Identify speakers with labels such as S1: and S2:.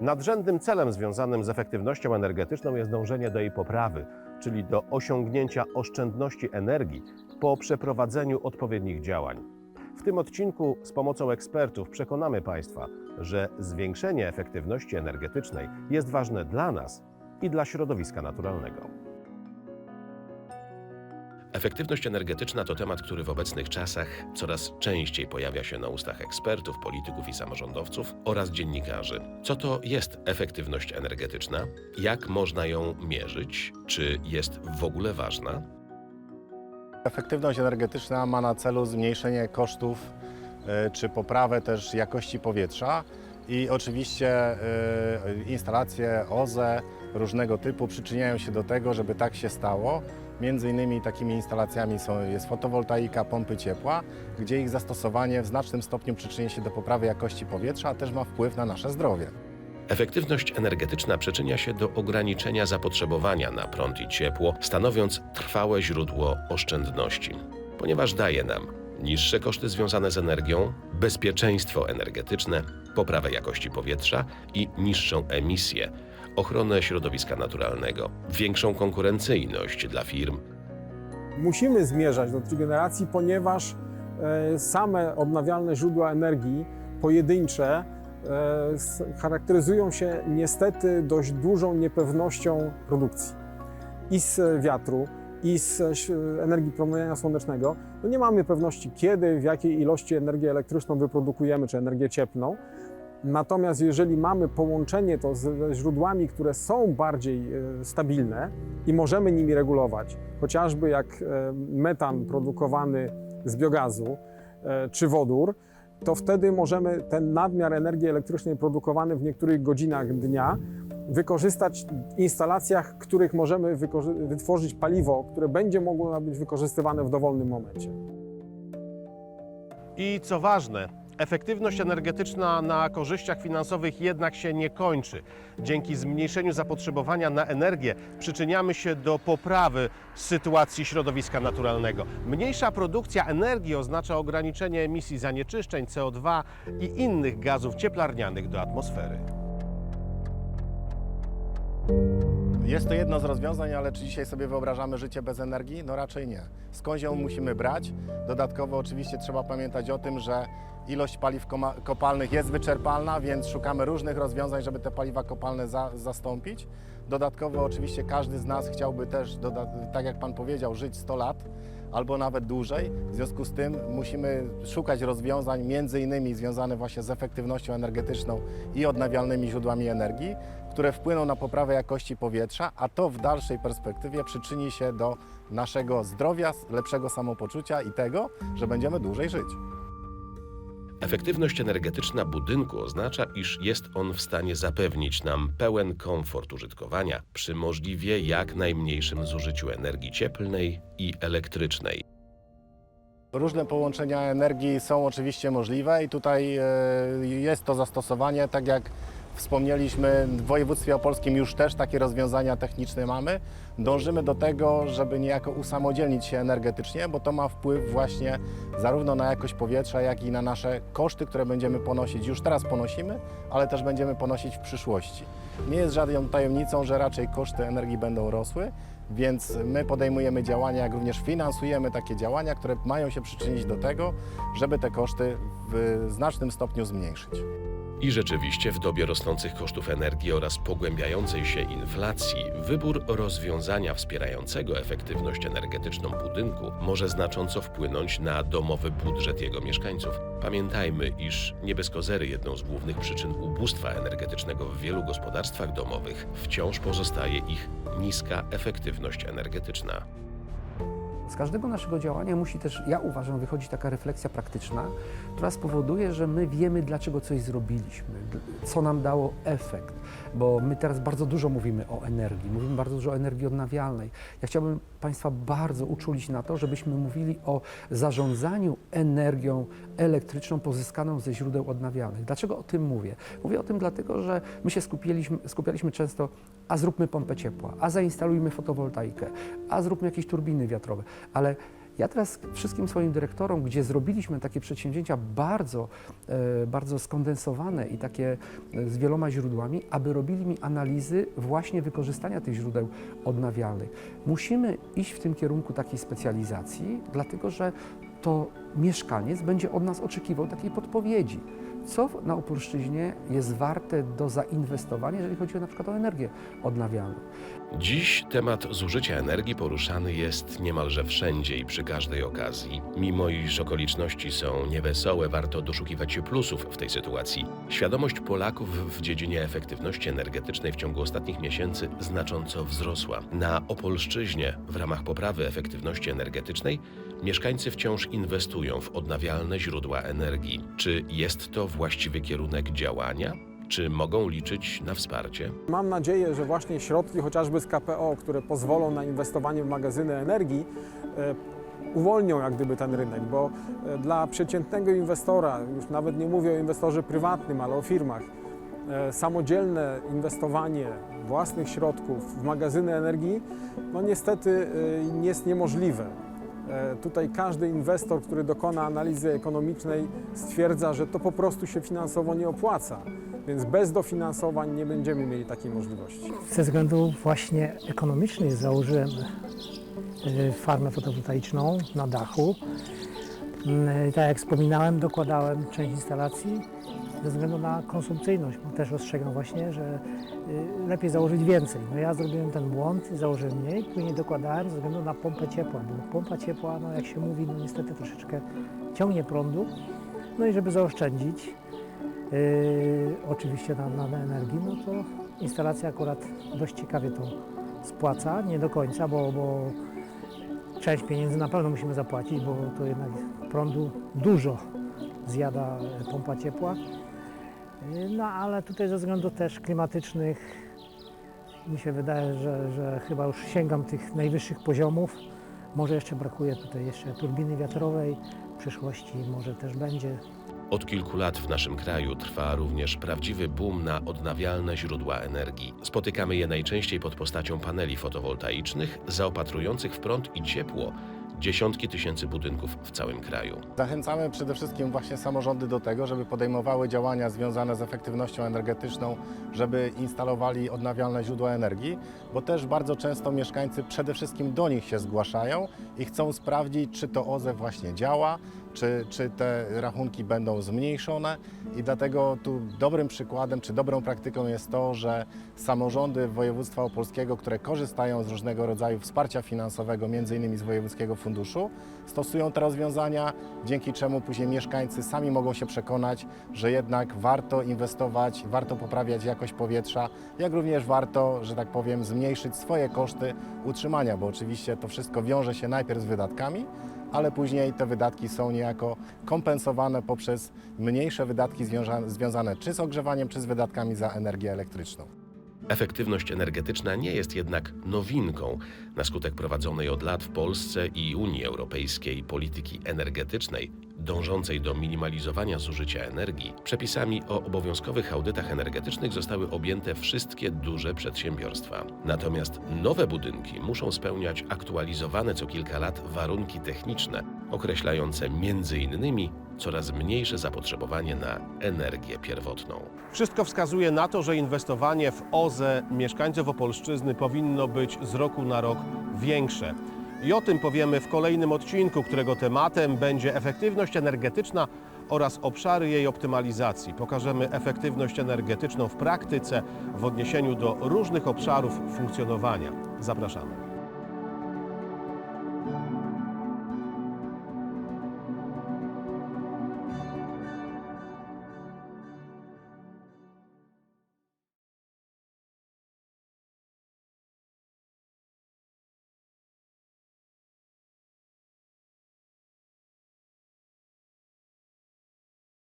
S1: Nadrzędnym celem związanym z efektywnością energetyczną jest dążenie do jej poprawy, czyli do osiągnięcia oszczędności energii po przeprowadzeniu odpowiednich działań. W tym odcinku z pomocą ekspertów przekonamy Państwa, że zwiększenie efektywności energetycznej jest ważne dla nas i dla środowiska naturalnego.
S2: Efektywność energetyczna to temat, który w obecnych czasach coraz częściej pojawia się na ustach ekspertów, polityków i samorządowców oraz dziennikarzy. Co to jest efektywność energetyczna? Jak można ją mierzyć? Czy jest w ogóle ważna?
S3: Efektywność energetyczna ma na celu zmniejszenie kosztów e, czy poprawę też jakości powietrza i oczywiście e, instalacje OZE różnego typu przyczyniają się do tego, żeby tak się stało. Między innymi takimi instalacjami są, jest fotowoltaika, pompy ciepła, gdzie ich zastosowanie w znacznym stopniu przyczyni się do poprawy jakości powietrza, a też ma wpływ na nasze zdrowie.
S2: Efektywność energetyczna przyczynia się do ograniczenia zapotrzebowania na prąd i ciepło, stanowiąc trwałe źródło oszczędności, ponieważ daje nam niższe koszty związane z energią, bezpieczeństwo energetyczne, poprawę jakości powietrza i niższą emisję, ochronę środowiska naturalnego, większą konkurencyjność dla firm,
S4: musimy zmierzać do tej generacji, ponieważ e, same odnawialne źródła energii pojedyncze e, charakteryzują się niestety dość dużą niepewnością produkcji i z wiatru, i z ś- energii promienia słonecznego. No nie mamy pewności, kiedy, w jakiej ilości energię elektryczną wyprodukujemy, czy energię cieplną. Natomiast jeżeli mamy połączenie to ze źródłami, które są bardziej e, stabilne i możemy nimi regulować, chociażby jak e, metan produkowany z biogazu e, czy wodór, to wtedy możemy ten nadmiar energii elektrycznej produkowany w niektórych godzinach dnia wykorzystać w instalacjach, których możemy wytworzyć paliwo, które będzie mogło być wykorzystywane w dowolnym momencie.
S1: I co ważne, efektywność energetyczna na korzyściach finansowych jednak się nie kończy. Dzięki zmniejszeniu zapotrzebowania na energię przyczyniamy się do poprawy sytuacji środowiska naturalnego. Mniejsza produkcja energii oznacza ograniczenie emisji zanieczyszczeń CO2 i innych gazów cieplarnianych do atmosfery.
S3: Jest to jedno z rozwiązań, ale czy dzisiaj sobie wyobrażamy życie bez energii? No raczej nie. Skąd ją musimy brać? Dodatkowo oczywiście trzeba pamiętać o tym, że ilość paliw kopalnych jest wyczerpalna, więc szukamy różnych rozwiązań, żeby te paliwa kopalne za- zastąpić. Dodatkowo oczywiście każdy z nas chciałby też, tak jak Pan powiedział, żyć 100 lat albo nawet dłużej. W związku z tym musimy szukać rozwiązań między innymi związanych właśnie z efektywnością energetyczną i odnawialnymi źródłami energii, które wpłyną na poprawę jakości powietrza, a to w dalszej perspektywie przyczyni się do naszego zdrowia, lepszego samopoczucia i tego, że będziemy dłużej żyć.
S2: Efektywność energetyczna budynku oznacza, iż jest on w stanie zapewnić nam pełen komfort użytkowania przy możliwie jak najmniejszym zużyciu energii cieplnej i elektrycznej.
S3: Różne połączenia energii są oczywiście możliwe i tutaj e, jest to zastosowanie, tak jak wspomnieliśmy, w województwie opolskim już też takie rozwiązania techniczne mamy. Dążymy do tego, żeby niejako usamodzielnić się energetycznie, bo to ma wpływ właśnie zarówno na jakość powietrza, jak i na nasze koszty, które będziemy ponosić. Już teraz ponosimy, ale też będziemy ponosić w przyszłości. Nie jest żadną tajemnicą, że raczej koszty energii będą rosły, więc my podejmujemy działania, jak również finansujemy takie działania, które mają się przyczynić do tego, żeby te koszty w znacznym stopniu zmniejszyć.
S2: I rzeczywiście w dobie rosnących kosztów energii oraz pogłębiającej się inflacji, wybór rozwiązania wspierającego efektywność energetyczną budynku może znacząco wpłynąć na domowy budżet jego mieszkańców. Pamiętajmy, iż nie bez kozery jedną z głównych przyczyn ubóstwa energetycznego w wielu gospodarstwach domowych wciąż pozostaje ich niska efektywność energetyczna.
S5: Z każdego naszego działania musi też, ja uważam, wychodzić taka refleksja praktyczna, która spowoduje, że my wiemy, dlaczego coś zrobiliśmy, co nam dało efekt. Bo my teraz bardzo dużo mówimy o energii, mówimy bardzo dużo o energii odnawialnej. Ja chciałbym Państwa bardzo uczulić na to, żebyśmy mówili o zarządzaniu energią elektryczną pozyskaną ze źródeł odnawialnych. Dlaczego o tym mówię? Mówię o tym dlatego, że my się skupialiśmy, skupialiśmy często, a zróbmy pompę ciepła, a zainstalujmy fotowoltaikę, a zróbmy jakieś turbiny wiatrowe, ale Ja teraz wszystkim swoim dyrektorom, gdzie zrobiliśmy takie przedsięwzięcia bardzo, e, bardzo skondensowane i takie e, z wieloma źródłami, aby robili mi analizy właśnie wykorzystania tych źródeł odnawialnych. Musimy iść w tym kierunku takiej specjalizacji, dlatego że to mieszkaniec będzie od nas oczekiwał takiej podpowiedzi. Co na Opolszczyźnie jest warte do zainwestowania, jeżeli chodzi na przykład o energię odnawialną?
S2: Dziś temat zużycia energii poruszany jest niemalże wszędzie i przy każdej okazji. Mimo iż okoliczności są niewesołe, warto doszukiwać się plusów w tej sytuacji. Świadomość Polaków w dziedzinie efektywności energetycznej w ciągu ostatnich miesięcy znacząco wzrosła. Na Opolszczyźnie w ramach poprawy efektywności energetycznej mieszkańcy wciąż inwestują w odnawialne źródła energii. Czy jest to właściwy kierunek działania? Czy mogą liczyć na wsparcie?
S4: Mam nadzieję, że właśnie środki chociażby z KPO, które pozwolą na inwestowanie w magazyny energii, e, uwolnią jak gdyby ten rynek, bo e, dla przeciętnego inwestora, już nawet nie mówię o inwestorze prywatnym, ale o firmach, e, samodzielne inwestowanie własnych środków w magazyny energii, no niestety jest niemożliwe. E, Tutaj każdy inwestor, który dokona analizy ekonomicznej, stwierdza, że to po prostu się finansowo nie opłaca. Więc bez dofinansowań nie będziemy mieli takiej możliwości.
S6: Ze względu właśnie ekonomicznych założyłem y, farmę fotowoltaiczną na dachu. Mm, Tak jak wspominałem, dokładałem część instalacji ze względu na konsumpcyjność, też ostrzegam właśnie, że y, lepiej założyć więcej. No ja zrobiłem ten błąd, założyłem mniej, później dokładałem ze względu na pompę ciepła, bo pompa ciepła, no jak się mówi, no niestety troszeczkę ciągnie prądu. No i żeby zaoszczędzić, Yy, oczywiście na, na, na energii, no to instalacja akurat dość ciekawie to spłaca, nie do końca, bo, bo część pieniędzy na pewno musimy zapłacić, bo to jednak prądu dużo zjada pompa ciepła. Yy, No ale tutaj ze względów też klimatycznych mi się wydaje, że, że chyba już sięgam tych najwyższych poziomów. Może jeszcze brakuje tutaj jeszcze turbiny wiatrowej, w przyszłości może też będzie.
S2: Od kilku lat w naszym kraju trwa również prawdziwy boom na odnawialne źródła energii. Spotykamy je najczęściej pod postacią paneli fotowoltaicznych zaopatrujących w prąd i ciepło dziesiątki tysięcy budynków w całym kraju.
S3: Zachęcamy przede wszystkim właśnie samorządy do tego, żeby podejmowały działania związane z efektywnością energetyczną, żeby instalowali odnawialne źródła energii, bo też bardzo często mieszkańcy przede wszystkim do nich się zgłaszają i chcą sprawdzić, czy to OZE właśnie działa, czy, czy te rachunki będą zmniejszone. I dlatego tu dobrym przykładem, czy dobrą praktyką jest to, że samorządy województwa opolskiego, które korzystają z różnego rodzaju wsparcia finansowego, między innymi z Wojewódzkiego Funduszu, stosują te rozwiązania, dzięki czemu później mieszkańcy sami mogą się przekonać, że jednak warto inwestować, warto poprawiać jakość powietrza, jak również warto, że tak powiem, zmniejszyć swoje koszty utrzymania, bo oczywiście to wszystko wiąże się najpierw z wydatkami, ale później te wydatki są niejako kompensowane poprzez mniejsze wydatki związa- związane czy z ogrzewaniem, czy z wydatkami za energię elektryczną.
S2: Efektywność energetyczna nie jest jednak nowinką. Na skutek prowadzonej od lat w Polsce i Unii Europejskiej polityki energetycznej dążącej do minimalizowania zużycia energii, przepisami o obowiązkowych audytach energetycznych zostały objęte wszystkie duże przedsiębiorstwa. Natomiast nowe budynki muszą spełniać aktualizowane co kilka lat warunki techniczne, określające m.in. coraz mniejsze zapotrzebowanie na energię pierwotną.
S1: Wszystko wskazuje na to, że inwestowanie w OZE mieszkańców Opolszczyzny powinno być z roku na rok większe. I o tym powiemy w kolejnym odcinku, którego tematem będzie efektywność energetyczna oraz obszary jej optymalizacji. Pokażemy efektywność energetyczną w praktyce w odniesieniu do różnych obszarów funkcjonowania. Zapraszamy.